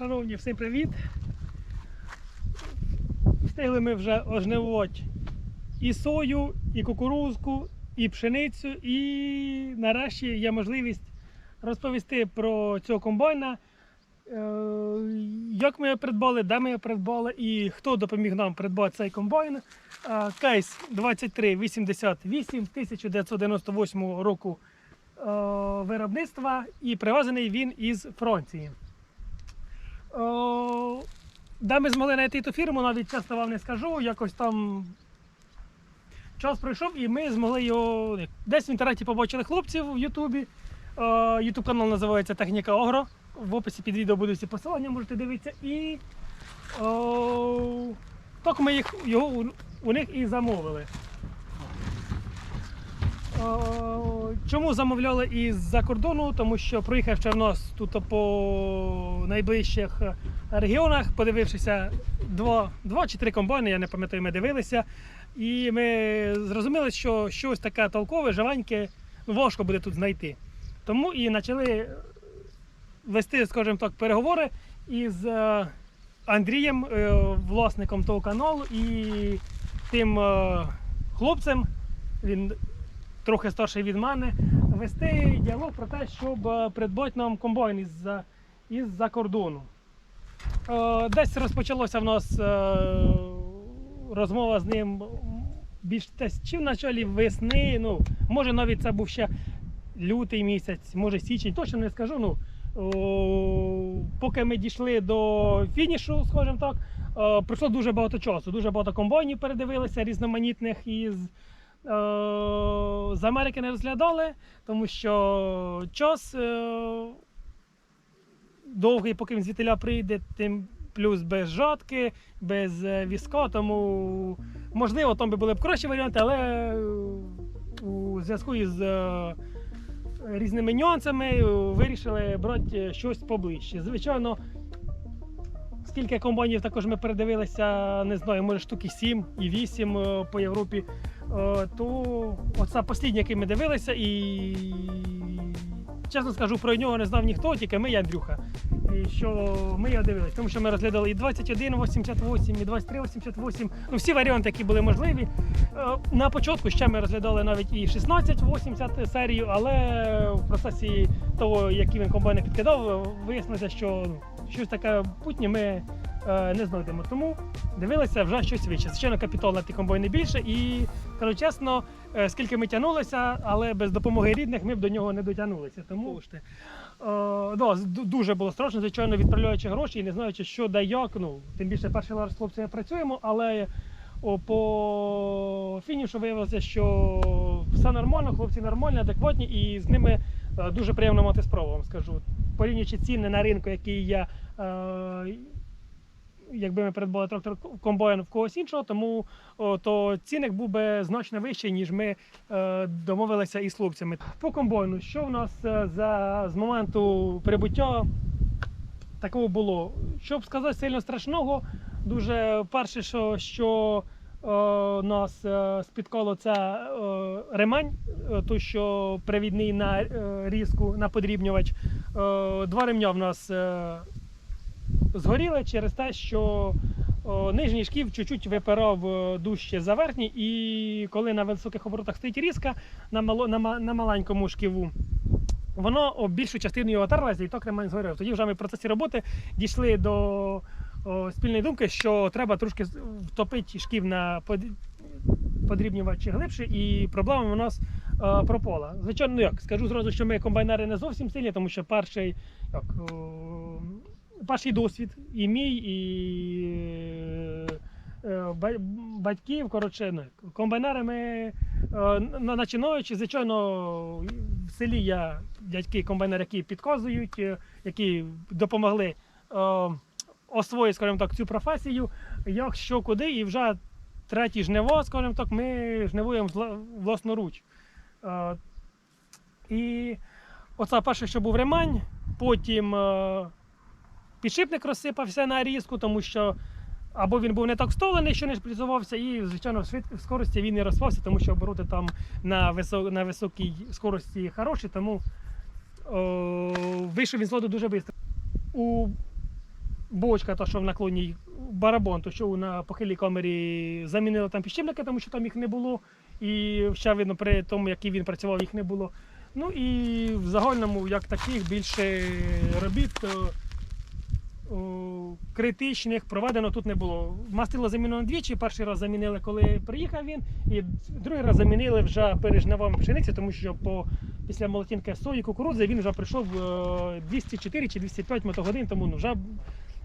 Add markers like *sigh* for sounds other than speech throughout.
Шановні, всім привіт. Встигли ми вже ожнивати і сою, і кукурузку, і пшеницю, і нарешті є можливість розповісти про цього комбайна. Е, Як ми його придбали, де ми його придбали і хто допоміг нам придбати цей комбайн. Е, Кейс 2388 1998 року е, виробництва і привезений він із Франції. О, де ми змогли знайти ту фірму, навіть чесно вам не скажу. Якось там час пройшов і ми змогли його. Десь в інтернеті побачили хлопців в Ютубі. Ютуб канал називається Техніка Огро. В описі під відео будуть всі посилання, можете дивитися. І о, так ми їх, його у них і замовили. О, Чому замовляли із-за кордону? Тому що проїхавши в нас тут по найближчих регіонах, подивившися два, два чи три комбайни, я не пам'ятаю, ми дивилися. І ми зрозуміли, що щось таке толкове, живеньке, важко буде тут знайти. Тому і почали вести, скажімо так, переговори із е, Андрієм, е, власником того каналу, і тим е, хлопцем, він трохи старший від мене, вести діалог про те, щоб е, придбати нам комбайн із-за із-за кордону. Е, Десь розпочалося в нас е, розмова з ним більш десь чи в началі весни, ну, може навіть це був ще лютий місяць, може січень, точно не скажу. Ну, о, поки ми дійшли до фінішу, скажімо так, е, пройшло дуже багато часу. Дуже багато комбайнів передивилися різноманітних із. Е, З Америки не розглядали, тому що час е, довгий, поки він звідтиля прийде, тим плюс без жатки, без е, візка, тому можливо там би були б кращі варіанти, але у зв'язку із різними нюансами вирішили брати щось поближче. Звичайно, скільки комбайнів також ми передивилися, не знаю, може штуки 7 і 8 е, по Європі, то оце останній, який ми дивилися, і чесно скажу, про нього не знав ніхто, тільки ми і Андрюха. І що ми його дивилися, тому що ми розглядали і 2188, і 2388, ну всі варіанти, які були можливі. Е, На початку ще ми розглядали навіть і 1680 серію, але в процесі того, які він комбайни підкидав, вияснилося, що ну, щось таке путнє ми е, не знайдемо. Тому дивилися вже щось вище. Звичайно, капітал на ті комбайни більше. І кажу чесно, е, скільки ми тягнулися, але без допомоги рідних ми б до нього не дотягнулися. Тому кошти. Е, да, дуже було страшно, звичайно, відправляючи гроші і не знаючи, що да як. Ну, тим більше перший раз з хлопцями працюємо, але о, по фінішу виявилося, що все нормально, хлопці нормальні, адекватні, і з ними е, дуже приємно мати справу, вам скажу. Порівнюючи ціни на ринку, які я. Е, Якби ми придбали трактор комбайн в когось іншого, тому то цінник був би значно вищий, ніж ми е, домовилися із хлопцями. По комбайну, що в нас е, за з моменту прибуття такого було? Щоб сказати сильно страшного, дуже перше, що, що е, нас спіткало, це ремень, той, що привідний на різку, на подрібнювач. Два ремня в нас. Згоріли через те, що нижній шків чуть-чуть випирав е, дужче за верхній, і коли на високих оборотах стоїть різка на, мало, на, на маленькому шківу. Воно більшу частину його терлося і так ремень згорів. Тоді вже ми в процесі роботи дійшли до о, спільної думки, що треба трошки втопити шків на подрібнювачі глибше, і проблема у нас е, пропала. Звичайно, ну як скажу зразу, що ми комбайнери не зовсім сильні, тому що перший як, о, перший досвід і мій, і е, батьків. Коротше, ну, е, на- починаючи, звичайно, в селі є дядьки комбайнери, які підказують, е, які допомогли е, освоїти, скажімо так, цю професію, як що куди, і вже третій жниво, скажімо так, ми жнивуємо власноруч. Е, І оце перше, що був ремень, потім е, підшипник розсипався на різку, тому що або він був не так вставлений, що не шприцювався, і, звичайно, в, скорості він не розпався, тому що обороти там на, висо... на високій скорості хороші, тому о, вийшов він з ладу дуже швидко. У бочка, то що в наклоні барабон, то що на похилій камері замінили там підщемники, тому що там їх не було. І ще видно, при тому, який він працював, їх не було. Ну і в загальному, як таких, більше робіт о, о, критичних проведено тут не було. Мастило замінено двічі. Перший раз замінили, коли приїхав він, і другий раз замінили вже пережневами пшениці, тому що по, після молотінки сої кукурудзи він вже прийшов е, 204 чи 205 мотогодин, тому ну, вже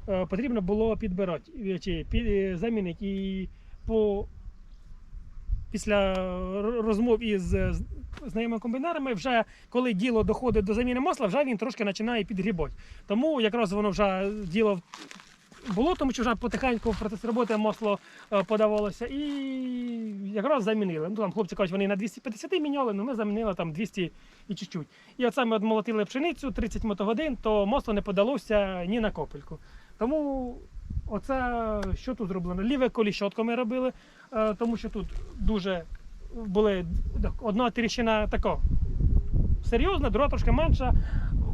е, потрібно було підбирати е, чи під, е, замінити. І по після розмов із е, з- знайомими комбінарами, вже коли діло доходить до заміни масла, вже він трошки починає підгрібати. Тому якраз воно вже діло було, тому що вже потихеньку в процесі роботи масло е, подавалося і якраз замінили. Ну, там хлопці кажуть, вони на 250 міняли, але ми замінили там 200 і чуть-чуть. І оце ми молотили пшеницю 30 мотогодин, то масло не подалося ні на копельку. Тому оце що тут зроблено? Ліве коліщотко ми робили, е, тому що тут дуже були одна тріщина така серйозна, друга трошки менша.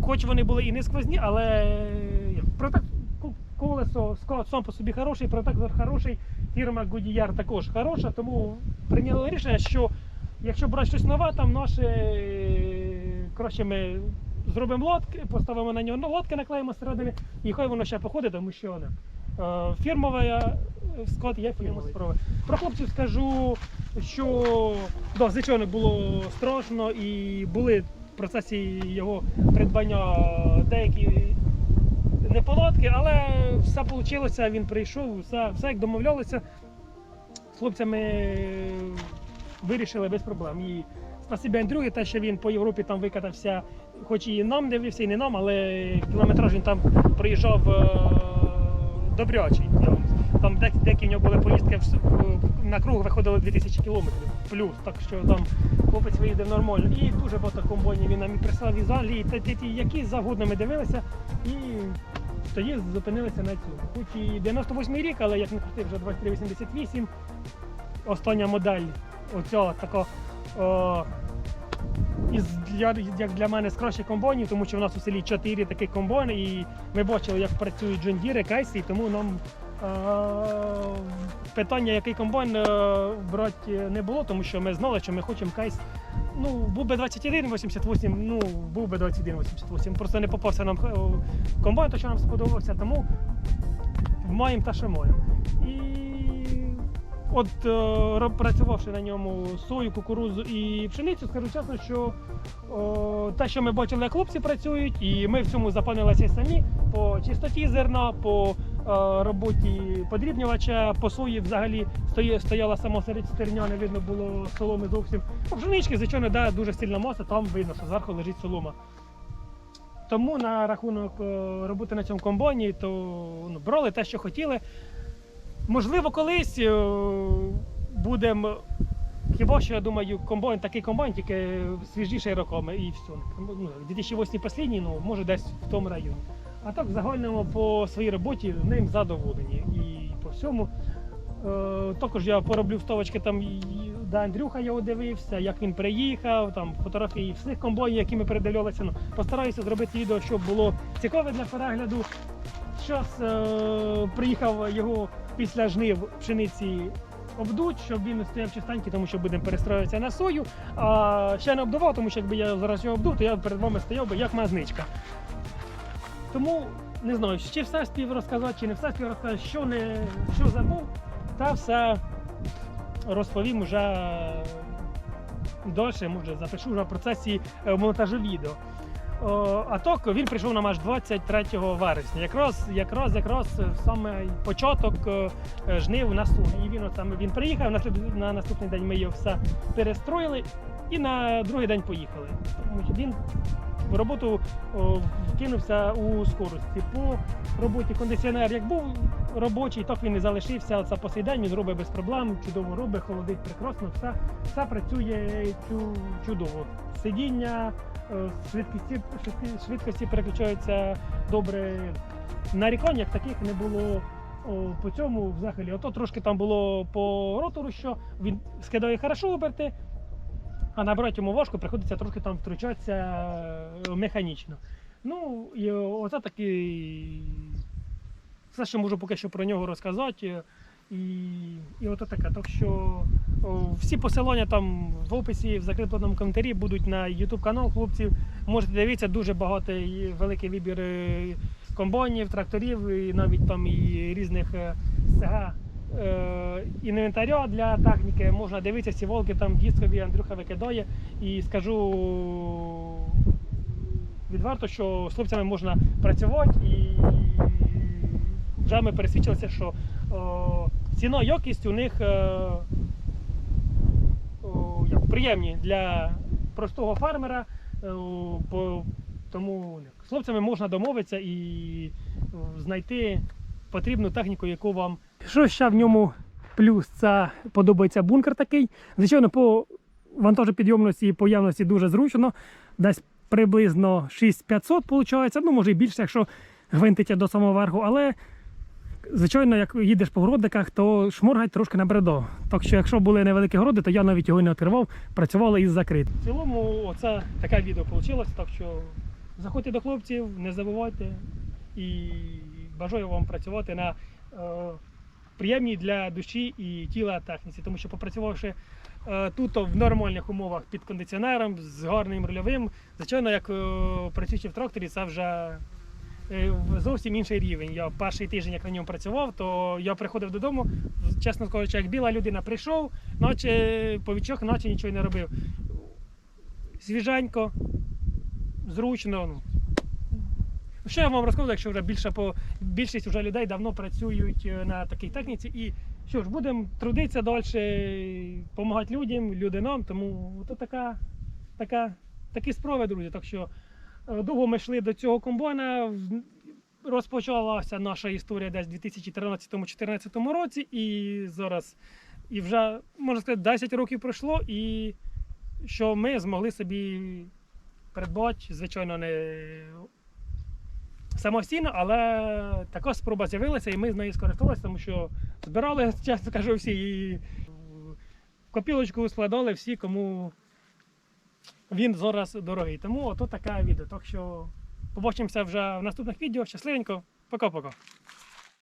Хоч вони були і не сквозні, але як, протек... колесо сам по собі хороший, протектор хороший, фірма Goodyear також хороша, тому прийняли рішення, що якщо брати щось нове, там наше е, краще ми зробимо лодки, поставимо на нього лодки, наклеїмо всередині, і хай воно ще походить, тому що. Е, Фірмова е, склад є фірмовий. Про хлопців скажу, що да, звичайно було страшно і були в процесі його придбання деякі неполадки, але все вийшло, він прийшов, все, все як домовлялися. З хлопцями вирішили без проблем. І спасибі Андрюгі, те, що він по Європі там викатався, хоч і нам дивився, і не нам, але кілометраж він там проїжджав е, добрячий. Там деякі, в нього були поїздки на круг виходили 2000 кілометрів плюс, так що там хлопець виїде нормально. І дуже багато комбайнів він нам і прислав із Англії, та ті, які завгодно ми дивилися. І тоді зупинилися на цьому. Хоч і 98 рік, але як не крути, вже 2388. Остання модель оця така. Із для, як для мене з кращих комбайнів, тому що в нас у селі 4 таких комбайни, і ми бачили, як працюють джондіри, кайси, і тому нам е, питання, який комбайн е, брати не було, тому що ми знали, що ми хочемо кайс. Ну, був би 2188, ну, був би 2188. Просто не попався нам е, комбайн, то що нам сподобався, тому маємо та що маємо. І от е, працювавши на ньому сою, кукурудзу і пшеницю, скажу чесно, що о, те, що ми бачили, як хлопці працюють, і ми в цьому запевнилися й самі по чистоті зерна, по е, роботі подрібнювача, по сої взагалі стояла само серед стерня, не видно було соломи зовсім. По пшенички, звичайно, да, дуже сильна маса, там видно, що зверху лежить солома. Тому на рахунок е, роботи на цьому комбайні, то ну, брали те, що хотіли. Можливо, колись будемо. Хіба що я думаю, комбайн такий комбайн, тільки свіжіший роками і все. Ну, 2008 останній, ну може десь в тому районі. А так в загальному по своїй роботі ним задоволені. І по всьому. Е, також я пороблю вставочки там, де Андрюха його дивився, як він приїхав, там фотографії всіх комбайнів, які ми передивлялися. Ну, постараюся зробити відео, щоб було цікаве для перегляду. Зараз е, приїхав його після жнив пшениці обдуть, щоб він стояв чистенький, тому що будемо перестроюватися на сою. А ще не обдував, тому що якби я зараз його обдув, то я перед вами стояв би як мазничка. Тому не знаю, чи все спів розказати, чи не все спів розказати, що не що забув, та все розповім уже далі, може запишу вже в процесі е, монтажу відео. А так він прийшов нам аж 23 вересня. Якраз, якраз, якраз саме початок е, е, жнив на Сумі. І він от він приїхав, на, на наступний день ми його все перестроїли і на другий день поїхали. Тому що він в роботу о, вкинувся у скорості. По роботі кондиціонер як був робочий, так він і залишився. Це по сей день він робить без проблем, чудово робить, холодить прекрасно, все, все працює чудово. Сидіння, е, швидкості, швидкості переключаються добре. Нарікань як таких не було. По цьому взагалі, ото трошки там було по ротору, що він скидає хорошо оберти, а набирати йому важко, приходиться трошки там втручатися е, механічно. Ну, і оце такий все, що можу поки що про нього розказати. І, і ото таке. Так що о, всі посилання там в описі, в закріпленому коментарі будуть на YouTube канал хлопців. Можете дивитися, дуже багато і великий вибір е, комбайнів, тракторів, і навіть там і різних е, СГ інвентаря для техніки. Можна дивитися ці волки там дискові, Андрюха викидає. І скажу відверто, що з хлопцями можна працювати і вже ми пересвідчилися, що ціна якість у них е, приємні для простого фермера. е, тому з хлопцями можна домовитися і знайти потрібну техніку, яку вам. Що ще в ньому плюс? Це подобається бункер такий. Звичайно, по вантажопідйомності і по явності дуже зручно. Десь приблизно 6500 виходить, ну може і більше, якщо гвинтиться до самого верху, але звичайно, як їдеш по городиках, то шморгать трошки на бредо. Так що, якщо були невеликі городи, то я навіть його не відкривав, працювали із закритим. В цілому, оце таке відео вийшло, так що заходьте до хлопців, не забувайте і бажаю вам працювати на приємній для душі і тіла техніці, тому що попрацювавши е, тут в нормальних умовах під кондиціонером, з гарним рульовим, звичайно, як е, працюючи в тракторі, це вже е, зовсім інший рівень. Я перший тиждень, як на ньому працював, то я приходив додому, чесно кажучи, як біла людина прийшов, наче по відчох, наче нічого не робив. Свіженько, зручно. Що я вам розказую, якщо вже більше по більшість вже людей давно працюють е, на такій техніці. І що ж, будемо трудитися далі, допомагати людям, люди нам. Тому то така, така, такі спроби, друзі. Так що е, довго ми йшли до цього комбайна. Розпочалася наша історія десь у 2013-2014 році, і зараз і вже можна сказати 10 років пройшло, і що ми змогли собі придбати, звичайно, не самостійно, але така спроба з'явилася, і ми з нею скористалися, тому що збирали, *laughs* чесно кажу, всі і в копілочку складали всі, кому він зараз дорогий. Тому ото таке відео. Так що побачимося вже в наступних відео. Щасливенько, пока-пока.